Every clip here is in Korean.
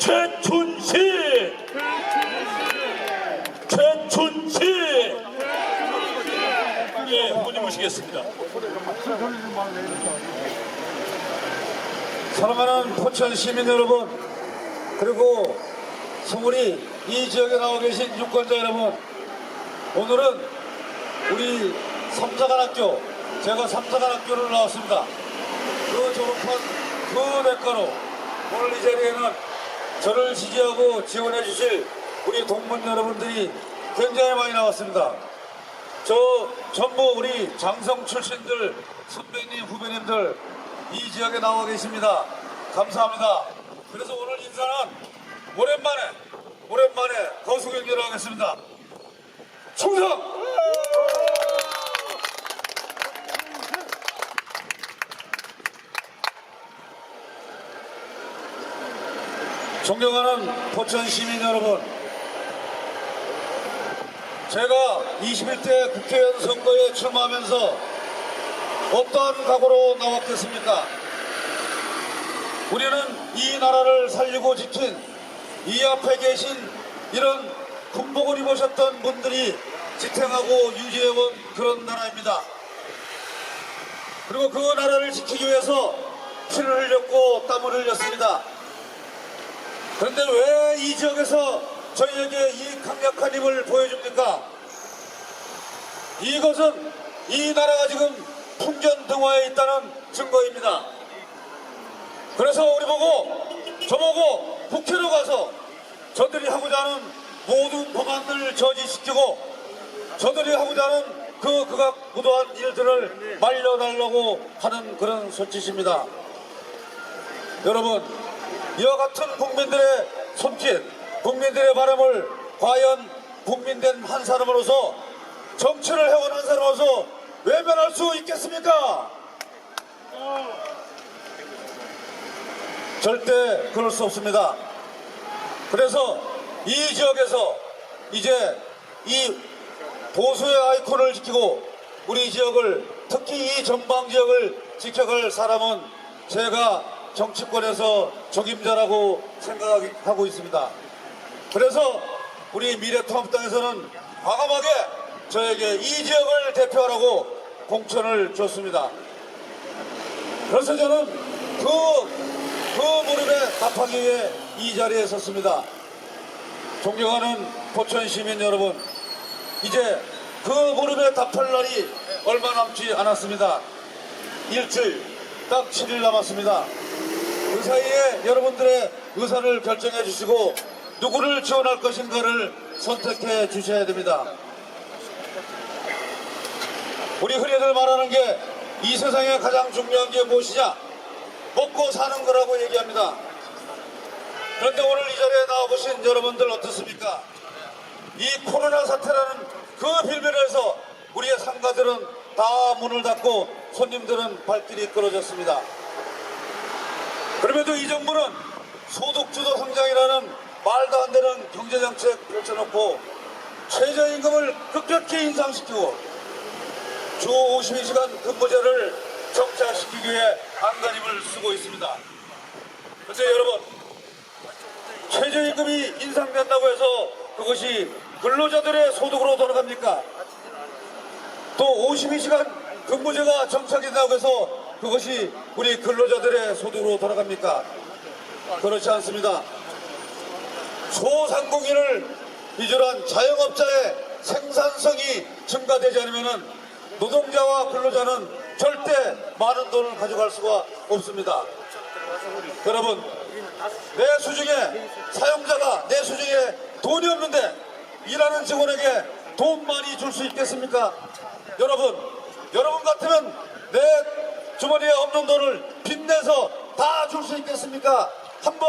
최춘식! 최춘식! 예, 후보님 모시겠습니다. 사랑하는 포천 시민 여러분 그리고 성우리 이 지역에 나와 계신 유권자 여러분 오늘은 우리 삼사관학교 제가 삼사관학교를 나왔습니다. 그 졸업한 그 대가로 오늘 이 자리에는 저를 지지하고 지원해 주실 우리 동문 여러분들이 굉장히 많이 나왔습니다 저 전부 우리 장성 출신들 선배님 후배님들 이 지역에 나와 계십니다. 감사합니다. 그래서 오늘 인사는 오랜만에 오랜만에 거수경기를 하겠습니다. 충성! 존경하는 포천 시민 여러분 제가 21대 국회의원 선거에 출마하면서 어떠한 각오로 나왔겠습니까? 우리는 이 나라를 살리고 지킨 이 앞에 계신 이런 군복을 입으셨던 분들이 지탱하고 유지해온 그런 나라입니다. 그리고 그 나라를 지키기 위해서 피를 흘렸고 땀을 흘렸습니다. 그런데 왜 이 지역에서 저희에게 이 강력한 힘을 보여줍니까? 이것은 이 나라가 지금 풍전 등화에 있다는 증거입니다. 그래서 우리 보고 저보고 국회로 가서 저들이 하고자 하는 모든 법안들을 저지시키고 저들이 하고자 하는 그 극악 무도한 일들을 말려달라고 하는 그런 손짓입니다. 여러분 이와 같은 국민들의 손짓 국민들의 바람을 과연 국민된 한 사람으로서 정치를 해온 한 사람으로서 외면할 수 있겠습니까? 절대 그럴 수 없습니다. 그래서 이 지역에서 이제 이 보수의 아이콘을 지키고 우리 지역을 특히 이 전방 지역을 지켜갈 사람은 제가 정치권에서 적임자라고 생각하고 있습니다. 그래서 우리 미래통합당에서는 과감하게 저에게 이 지역을 대표하라고 공천을 줬습니다. 그래서 저는 그, 그 무릎에 답하기 위해 이 자리에 섰습니다. 존경하는 포천 시민 여러분, 이제 그 무릎에 답할 날이 얼마 남지 않았습니다. 일주일, 딱 7일 남았습니다. 그 사이에 여러분들의 의사를 결정해 주시고 누구를 지원할 것인가를 선택해 주셔야 됩니다. 우리 흔히들 말하는 게 이 세상에 가장 중요한 게 무엇이냐? 먹고 사는 거라고 얘기합니다. 그런데 오늘 이 자리에 나와보신 여러분들 어떻습니까? 이 코로나 사태라는 그 빌면에서 우리의 상가들은 다 문을 닫고 손님들은 발길이 끊어졌습니다. 그럼에도 이 정부는 소득주도 성장이라는 말도 안 되는 경제정책 펼쳐놓고 최저임금을 급격히 인상시키고 주 52시간 근무제를 정착시키기 위해 안간힘을 쓰고 있습니다. 그런데 여러분 최저임금이 인상된다고 해서 그것이 근로자들의 소득으로 돌아갑니까? 또 52시간 근무제가 정착된다고 해서 그것이 우리 근로자들의 소득으로 돌아갑니까? 그렇지 않습니다. 소상공인을 비롯한 자영업자의 생산성이 증가되지 않으면 노동자와 근로자는 절대 많은 돈을 가져갈 수가 없습니다. 여러분, 내 수 중에 사용자가 내 수 중에 돈이 없는데 일하는 직원에게 돈 많이 줄 수 있겠습니까? 여러분, 여러분 같으면 내 주머니에 없는 돈을 빚내서 다 줄 수 있겠습니까? 한번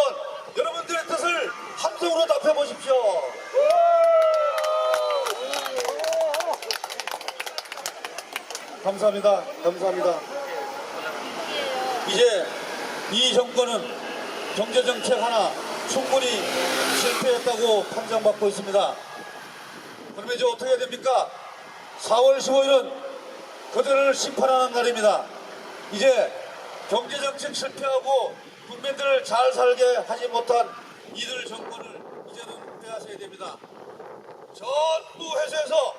여러분들의 뜻을 함성으로 답해 보십시오. 감사합니다. 감사합니다. 이제 이 정권은 경제정책 하나 충분히 실패했다고 판정받고 있습니다. 그러면 이제 어떻게 됩니까? 4월 15일은 그들을 심판하는 날입니다. 이제 경제정책 실패하고 국민들을 잘 살게 하지 못한 이들 정권을 이제는 빼앗아야 됩니다. 전부 회수해서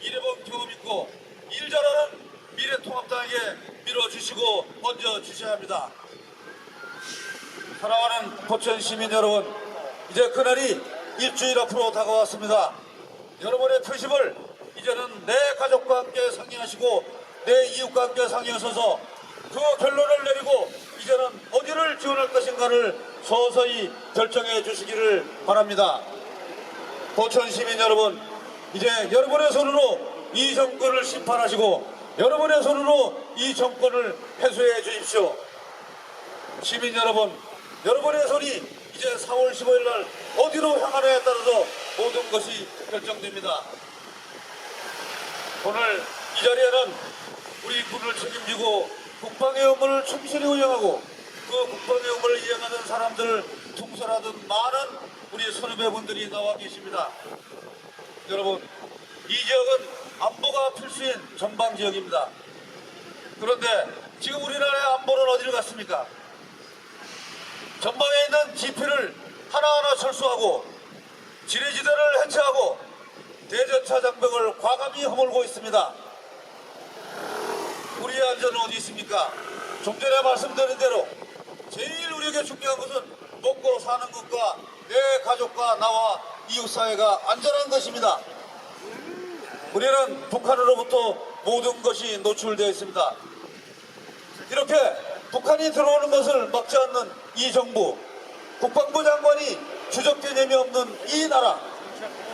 일해본 경험 있고 일 잘하는 미래통합당에게 밀어주시고 얹어주셔야 합니다. 사랑하는 포천 시민 여러분, 이제 그날이 일주일 앞으로 다가왔습니다. 여러분의 표심을 이제는 내 가족과 함께 상의하시고 내 이웃과 함께 상의하셔서 그 결론을 내리고 이제는 어디를 지원할 것인가를 서서히 결정해 주시기를 바랍니다. 포천 시민 여러분, 이제 여러분의 손으로 이 정권을 심판하시고 여러분의 손으로 이 정권을 해소해 주십시오. 시민 여러분, 여러분의 손이 이제 4월 15일 날 어디로 향하느냐에 따라서 모든 것이 결정됩니다. 오늘 이 자리에는 우리 군을 책임지고 국방의 업무를 충실히 운영하고 그 국방의 업무를 이행하는 사람들 통솔하던 많은 우리 선후배분들이 나와 계십니다. 여러분, 이 지역은 안보가 필수인 전방 지역입니다. 그런데 지금 우리나라의 안보는 어디를 갔습니까? 전방에 있는 지피를 하나하나 철수하고 지뢰지대를 해체하고 대전차 장벽을 과감히 허물고 있습니다. 우리의 안전은 어디 있습니까? 좀 전에 말씀드린 대로 제일 우리에게 중요한 것은 먹고 사는 것과 내 가족과 나와 이웃 사회가 안전한 것입니다. 우리는 북한으로부터 모든 것이 노출되어 있습니다. 이렇게 북한이 들어오는 것을 막지 않는 이 정부, 국방부 장관이 주적 개념이 없는 이 나라,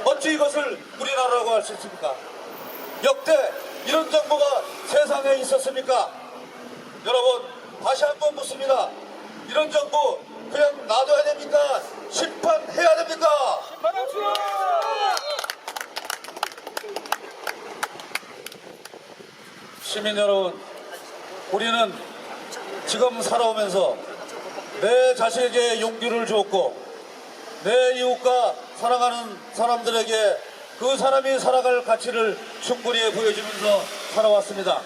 어찌 이것을 우리나라라고 할 수 있습니까? 역대 이런 정부가 세상에 있었습니까? 여러분, 다시 한 번 묻습니다. 이런 정부 그냥 놔둬야 됩니까? 심판해야 됩니까? 시민 여러분, 우리는 지금 살아오면서 내 자식에게 용기를 주었고 내 이웃과 사랑하는 사람들에게 그 사람이 살아갈 가치를 충분히 보여주면서 살아왔습니다.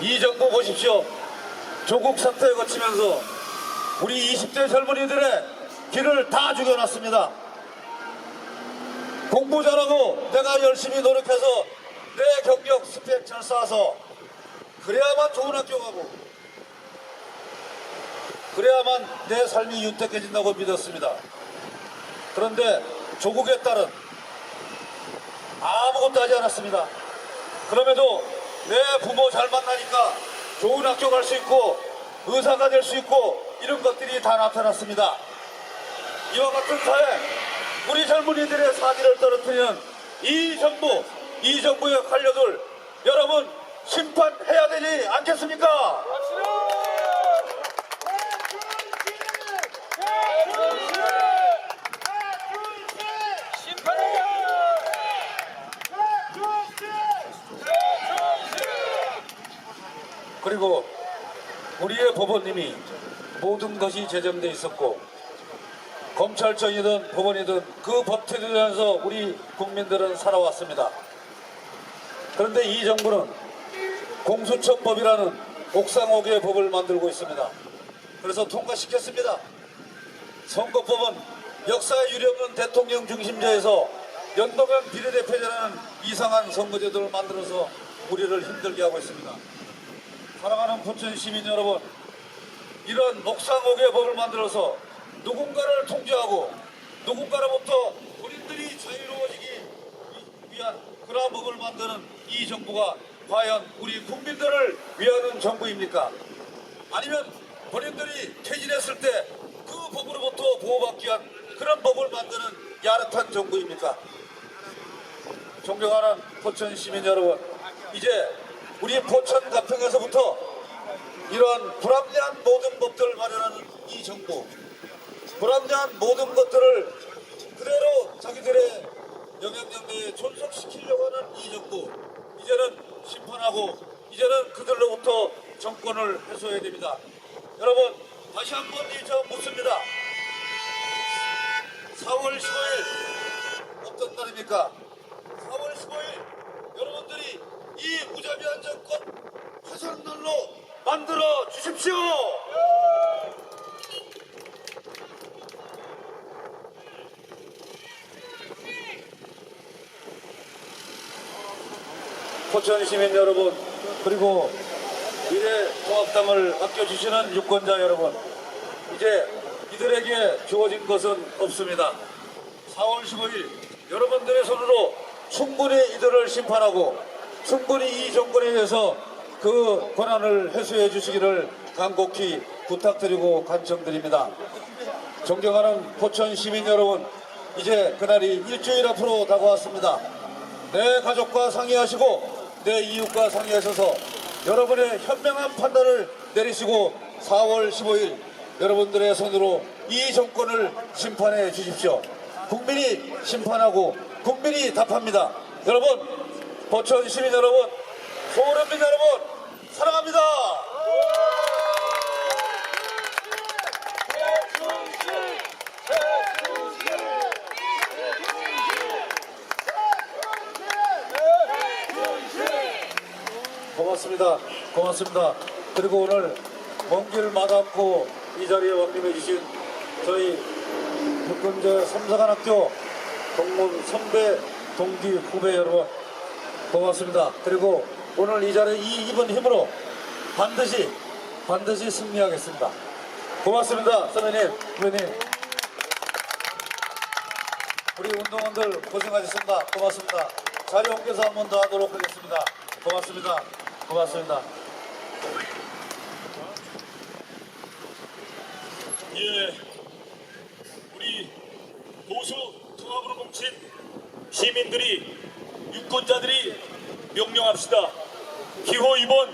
이 정부 보십시오. 조국 사태 거치면서 우리 20대 젊은이들의 길을 다 죽여놨습니다. 공부 잘하고 내가 열심히 노력해서 내 경력 스펙 잘 쌓아서 그래야만 좋은 학교 가고 그래야만 내 삶이 윤택해진다고 믿었습니다. 그런데 조국의 딸은 아무것도 하지 않았습니다. 그럼에도 내 부모 잘 만나니까 좋은 학교 갈 수 있고 의사가 될 수 있고 이런 것들이 다 나타났습니다. 이와 같은 사회, 우리 젊은이들의 사기를 떨어뜨리는 이 정부, 이 정부의 관료들 여러분 심판해야 되지 않겠습니까? 그리고 우리의 법원님이 모든 것이 제정돼 있었고 검찰청이든 법원이든 그 법태도에서 우리 국민들은 살아왔습니다. 그런데 이 정부는 공수처법이라는 옥상옥의 법을 만들고 있습니다. 그래서 통과시켰습니다. 선거법은 역사에 유례없는 대통령 중심제에서 연동형 비례대표제라는 이상한 선거제도를 만들어서 우리를 힘들게 하고 있습니다. 사랑하는 부천 시민 여러분, 이런 옥상옥의 법을 만들어서 누군가를 통제하고 누군가로부터 본인들이 자유로워지기 위한 그러한 법을 만드는 이 정부가 과연 우리 국민들을 위하는 정부입니까? 아니면 본인들이 퇴진했을 때 그 법으로부터 보호받기 위한 그런 법을 만드는 야릇한 정부입니까? 존경하는 포천 시민 여러분, 이제 우리 포천 가평에서부터 이러한 불합리한 모든 법들을 마련하는 이 정부, 불합리한 모든 것들을 그대로 자기들의 영향력내에 존속시키려고 하는 이 정부, 이제는 심판하고 이제는 그들로부터 정권을 해소해야 됩니다. 여러분, 다시 한번 이저 묻습니다. 4월 15일 어떤 날입니까? 4월 15일 여러분들 이 무자비한 정권 화산들로 만들어 주십시오. 포천 시민 여러분 그리고 미래 통합당을 맡겨주시는 유권자 여러분 이제 이들에게 주어진 것은 없습니다. 4월 15일 여러분들의 손으로 충분히 이들을 심판하고 충분히 이 정권에 의해서 그 권한을 해소해 주시기를 간곡히 부탁드리고 간청드립니다 존경하는 포천 시민 여러분 이제 그날이 일주일 앞으로 다가왔습니다 내 가족과 상의하시고 내 이웃과 상의하셔서 여러분의 현명한 판단을 내리시고 4월 15일 여러분들의 손으로 이 정권을 심판해 주십시오. 국민이 심판하고 국민이 답합니다. 여러분, 포천 시민 여러분, 서울현민 여러분, 사랑합니다. 고맙습니다. 고맙습니다. 그리고 오늘 먼 길 마다않고 이 자리에 왕림해 주신 저희 북근제 삼사관학교 동문 선배 동기 후배 여러분 고맙습니다. 그리고 오늘 이 자리에 이 입은 힘으로 반드시 반드시 승리하겠습니다. 고맙습니다. 선배님, 후배님. 우리 운동원들 고생하셨습니다. 고맙습니다. 자리 옮겨서 한 번 더 하도록 하겠습니다. 고맙습니다. 고맙습니다. 예, 우리 보수 통합으로 뭉친 시민들이 유권자들이 명령합시다. 기호 2번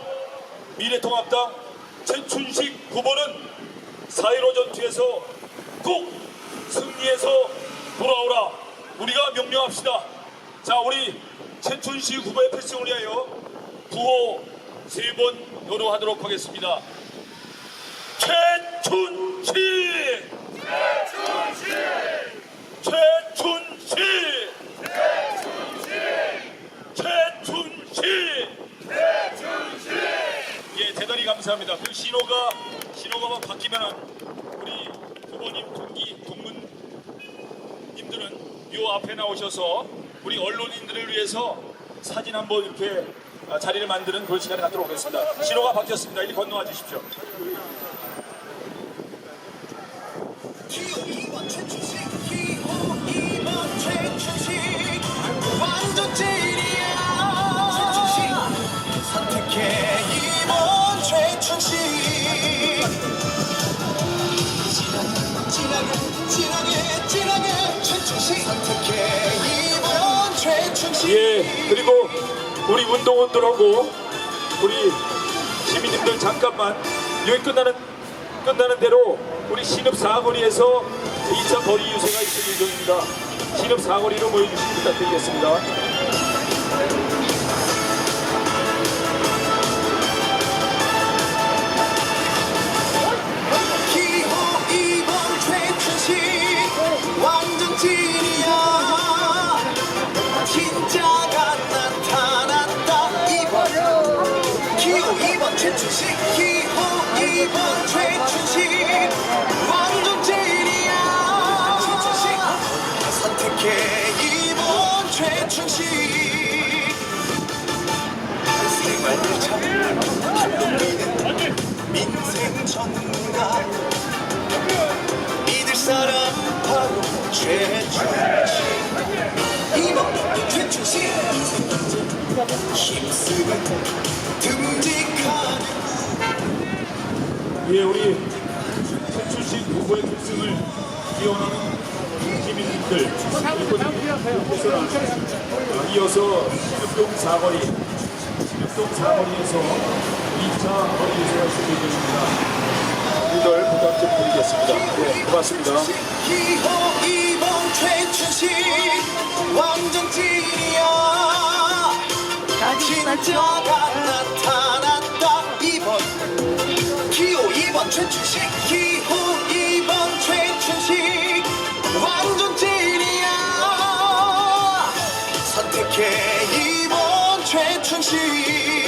미래통합당 최춘식 후보는 4.15 전투에서 꼭 승리해서 돌아오라. 우리가 명령합시다. 자, 우리 최춘식 후보의 필승을 위하여 구호 세 번 연호하도록 하겠습니다. 최춘식! 최춘식! 최춘식! 예, 대단히 감사합니다. 그 신호가 신호가 바뀌면은 우리 후보님 동기 동문님들은 요 앞에 나오셔서 우리 언론인들을 위해서 사진 한번 이렇게 아, 자리를 만드는 그런 시간을 갖도록 하겠습니다. 신호가 바뀌었습니다. 이리 건너와 주십시오. 기호 2번 최춘식 기호 2번 최춘식 진하게 진하게 진하게 최춘식 선택해 2번 최춘식 예, 그리고 우리 운동원들하고 우리 시민님들 잠깐만 여기 끝나는 끝나는 대로 우리 신읍 사거리에서 2차 거리 유세가 있을 예정입니다. 신읍 사거리로 모여주시기 부탁드리겠습니다. 2번 최춘식 완전 찐이야 선택해 2번 최춘식 생활을 참 감동이는 민생 전문가 믿을 사람 바로 최춘식 이번 최춘식 힘쓰는 예, 우리 최춘식 후보의 필승을 기원하는 시민들 이어서 신읍동 사거리 신읍동 사거리에서 2차 거리 유세가 있을 예정입니다. 이들 부탁 좀 드리겠습니다. 네, 고맙습니다. 기호 2번 최춘식 완전 찐이야 진짜가 나타 최춘식 기호 2번 최춘식. 완전 찐이야. 선택해 2번 최춘식